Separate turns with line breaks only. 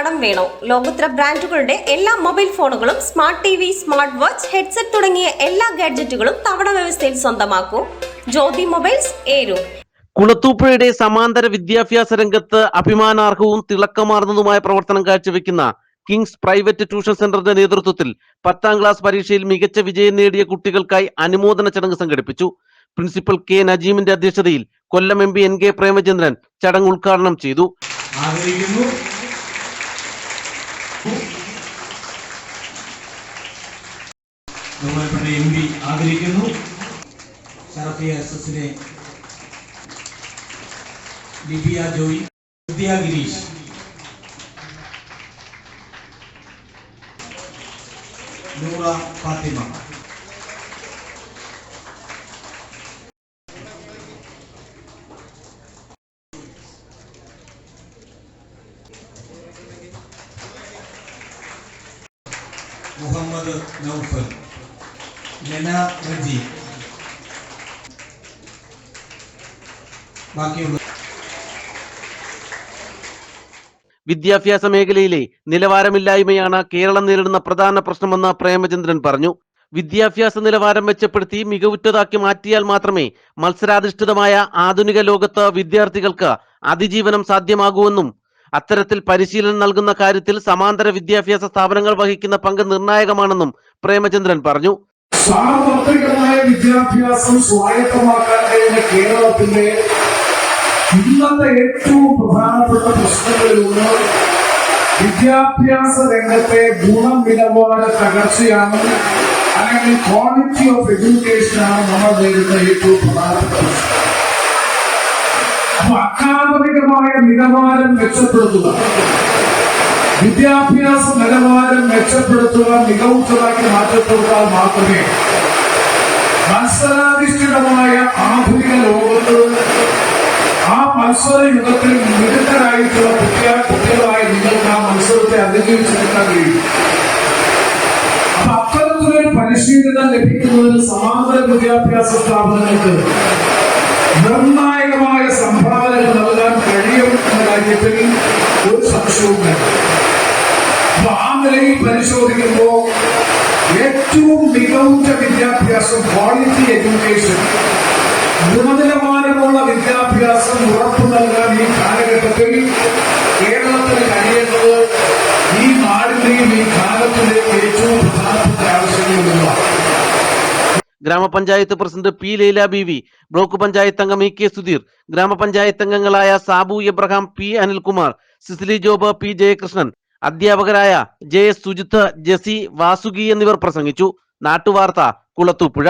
കടം വേണോ? ലോകോത്തര ബ്രാൻഡുകളുടെ എല്ലാ മൊബൈൽ ഫോണുകളും smart T V smart watch headset തുടങ്ങിയ എല്ലാ ഗാഡ്ജറ്റുകളും തവണ വ്യവസ്ഥയിൽ സ്വന്തമാക്കൂ. ജ്യോതി മൊബൈൽസ് ഏരു.
കുളത്തൂപ്പുഴയുടെ സമാന്തര വിദ്യാഭ്യാസ രംഗത്ത് അഭിമാനാർഹവും തിളക്കമാർന്നതുമായ പ്രവർത്തനം കാഴ്ചവെക്കുന്ന കിങ്സ് പ്രൈവറ്റ് ട്യൂഷൻ സെന്ററിന്റെ നേതൃത്വത്തിൽ പത്താം ക്ലാസ് പരീക്ഷയിൽ മികച്ച വിജയം നേടിയ കുട്ടികൾക്കായി അനുമോദന ചടങ്ങ് സംഘടിപ്പിച്ചു. പ്രിൻസിപ്പൽ കെ നജീമിന്റെ അധ്യക്ഷതയിൽ Kollam M P N K Premachandran ചടങ്ങ് ഉദ്ഘാടനം ചെയ്തു.
ആദരിക്കുന്നു ബഹുമാനപ്പെട്ട എം പി ആദരിക്കുന്നു. ഷറഫിയ എസ് എസിനെ ലിബിയ ജോയി വിദ്യ ഗിരീഷ്. നൂറ ഫാത്തിമ. മുഹമ്മദ് നൗഫൽ ലന ബാക്കിയുള്ള
വിദ്യാഭ്യാസ മേഖലയിലെ നിലവാരമില്ലായ്മയാണ് കേരളം നേരിടുന്ന പ്രധാന പ്രശ്നമെന്ന് പ്രേമചന്ദ്രൻ പറഞ്ഞു. വിദ്യാഭ്യാസ നിലവാരം മെച്ചപ്പെടുത്തി മികവുറ്റതാക്കി മാറ്റിയാൽ മാത്രമേ മത്സരാധിഷ്ഠിതമായ ആധുനിക ലോകത്ത് വിദ്യാർത്ഥികൾക്ക് അതിജീവനം സാധ്യമാകൂവെന്നും അത്തരത്തിൽ പരിശീലനം നൽകുന്ന കാര്യത്തിൽ സമാന്തര വിദ്യാഭ്യാസ സ്ഥാപനങ്ങൾ വഹിക്കുന്ന പങ്ക് നിർണായകമാണെന്നും പ്രേമചന്ദ്രൻ പറഞ്ഞു.
സാർവത്രികമായ വിദ്യാഭ്യാസം സ്വായത്തമാക്കാൻ കഴിയുന്ന കേരളത്തിന്റെ ഇന്നത്തെ ഏറ്റവും പ്രധാനപ്പെട്ട പ്രശ്നങ്ങളിലൊന്ന് വിദ്യാഭ്യാസ രംഗത്തെ ഗുണം നിലവാര തകർച്ചയാണ് അല്ലെങ്കിൽ ക്വാളിറ്റി ഓഫ് എഡ്യൂക്കേഷൻ ആണ് നമ്മൾ നേരിടുന്ന ഏറ്റവും പ്രധാനപ്പെട്ട പ്രശ്നം. അക്കാദമികമായ നിലവാരം മെച്ചപ്പെടുത്തുക. വിദ്യാഭ്യാസ നിലവാരം മെച്ചപ്പെടുത്തുക മികവുറ്റതാക്കി മാറ്റപ്പെടുത്താൽ മാത്രമേ മത്സരാധിഷ്ഠിതമായ ആധുനിക ലോകത്ത് ആ മത്സര യുഗത്തിൽ മിടുക്കരായിട്ടുള്ള കുട്ടിയ കുട്ടികളായ നിങ്ങൾക്ക് ആ മത്സരത്തെ അതിജീവിച്ചെടുക്കാൻ കഴിയും. അപ്പൊ അത്തരത്തിലൊരു പരിശീലനം ലഭിക്കുന്നതിന് സമാന്തര വിദ്യാഭ്യാസ സ്ഥാപനങ്ങൾക്ക് നിർണായകമായ ആ പരിശോധിക്കുമ്പോൾ ഏറ്റവും മികവുറ്റ വിദ്യാഭ്യാസം ക്വാളിറ്റി എഡ്യൂക്കേഷൻ ഗുണനിലവാരമുള്ള വിദ്യാഭ്യാസം ഉറപ്പു നൽകാൻ ഈ കാലഘട്ടത്തിൽ കേരളത്തിന് കഴിയേണ്ടത് ഈ നാടിന്റെയും ഈ കാലത്തിലേക്ക് ഏറ്റവും പ്രധാനപ്പെട്ട ആവശ്യങ്ങളിലൊന്നാണ്
ഗ്രാമപഞ്ചായത്ത് president P Leela B V block panchayat അംഗം ഇ കെ സുധീർ ഗ്രാമപഞ്ചായത്ത് അംഗങ്ങളായ സാബു എബ്രഹാം പി അനിൽകുമാർ സിസിലി ജോബ് പി ജയകൃഷ്ണൻ അധ്യാപകരായ ജെ സുജിത്ത് ജെസി വാസുകി എന്നിവർ പ്രസംഗിച്ചു. നാട്ടുവാർത്ത കുളത്തൂപ്പുഴ.